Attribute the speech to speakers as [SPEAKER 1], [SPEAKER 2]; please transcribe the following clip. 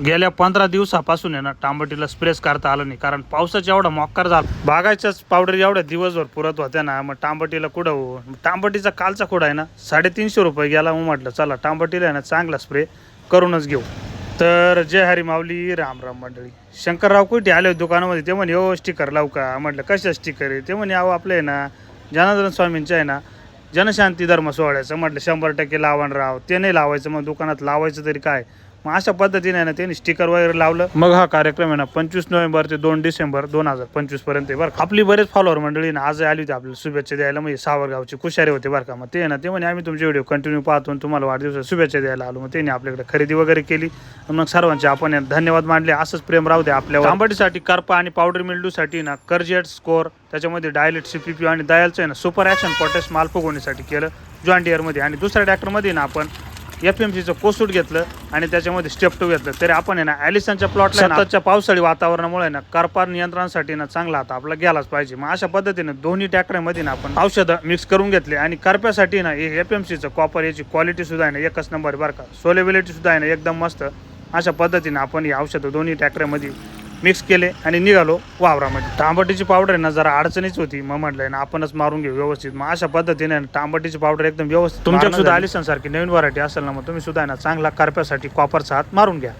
[SPEAKER 1] गेल्या पंधरा दिवसापासून आहे ना तांबटीला स्प्रेस करता आलं नाही. कारण पावसाचा एवढा मोक्कार झाला. बागाच्याच पावडर एवढ्या दिवसभर पुरत होत्या ना मग तांबटीला कुठं हो? टांबटीचा कालचा कुठं आहे ना साडेतीनशे रुपये गेला मग म्हटलं चला टांबटीला आहे ना चांगला स्प्रे करूनच घेऊ. तर जय हरी माऊली राम राम मंडळी. शंकरराव कुठे आले दुकानामध्ये? ते म्हणे हो स्टिकर लावू का? म्हटलं कशा स्टिकर आहे? ते म्हणे अहो आपलं आहे ना जनार्दन स्वामींचं आहे ना जनशांती धर्म सोहळ्याचं. म्हटलं शंभर टक्के लावण राव ते नाही लावायचं मग दुकानात लावायचं तरी काय? मग अशा पद्धतीने आहे ना त्यांनी स्टिकर वगैरे लावलं. मग हा कार्यक्रम आहे ना पंचवीस नोव्हेंबर ते दोन डिसेंबर दोन हजार पंचवीसपर्यंत आहे बरं आपली बरेच फॉलोअर मंडळी ना आज आली होती आपल्याला शुभेच्छा द्यायला. म्हणजे सावरगावचे कुशारे होते बरं का. मग ते ना ते म्हणे आम्ही तुमचे व्हिडिओ कंटिन्यू पाहतो तुम्हाला वाढदिवसाच्या शुभेच्छा द्यायला आलो. मग त्यांनी आपल्याकडे खरेदी वगैरे केली. मग सर्वांचे आपण धन्यवाद मानले. असंच प्रेम राहू दे आपल्या तांबटीसाठी करपा आणि पावडर मिल्डूसाठी ना कर्जेट स्कोर त्याच्यामध्ये डायलेट सीपीपी आणि दयालचं आहे ना सुपर ॲक्शन पोटॅश माल फुगवण्यासाठी केलं जॉन इयरमध्ये आणि दुसऱ्या ट्रॅक्टरमध्ये ना आपण एफ एम सीचं कोसूट घेतलं आणि त्याच्यामध्ये स्टेप टू घेतलं. तरी आपण आहे ना ॲलिसनच्या प्लॉटला सततच्या पावसाळी वातावरणामुळे ना करपार नियंत्रणासाठी ना चांगला आता आपला गेलाच पाहिजे. मग अशा पद्धतीने दोन्ही ट्रॅक्टरमध्ये ना आपण औषधं मिक्स करून घेतले आणि करप्यासाठी ना हे एफ एम सीचं कॉपर याची क्वालिटी सुद्धा आहे ना एकच नंबर बरं का. सोलेबिलिटी सुद्धा आहे ना एकदम मस्त. अशा पद्धतीने आपण ही औषधं दोन्ही ट्रॅक्टरमध्ये मिक्स केले आणि निघालो वावरामध्ये. तांबटीची पावडर आहे ना जरा अडचणीच होती. मग म्हटलंय ना आपणच मारून घेऊ व्यवस्थित. मग अशा पद्धतीने तांबटीची पावडर एकदम व्यवस्थित तुमच्या सुद्धा आलिसन सारखी नवीन व्हरायटी असेल ना मग तुम्ही सुद्धा आहे ना चांगला करप्यासाठी कॉपरचा हात मारून घ्या.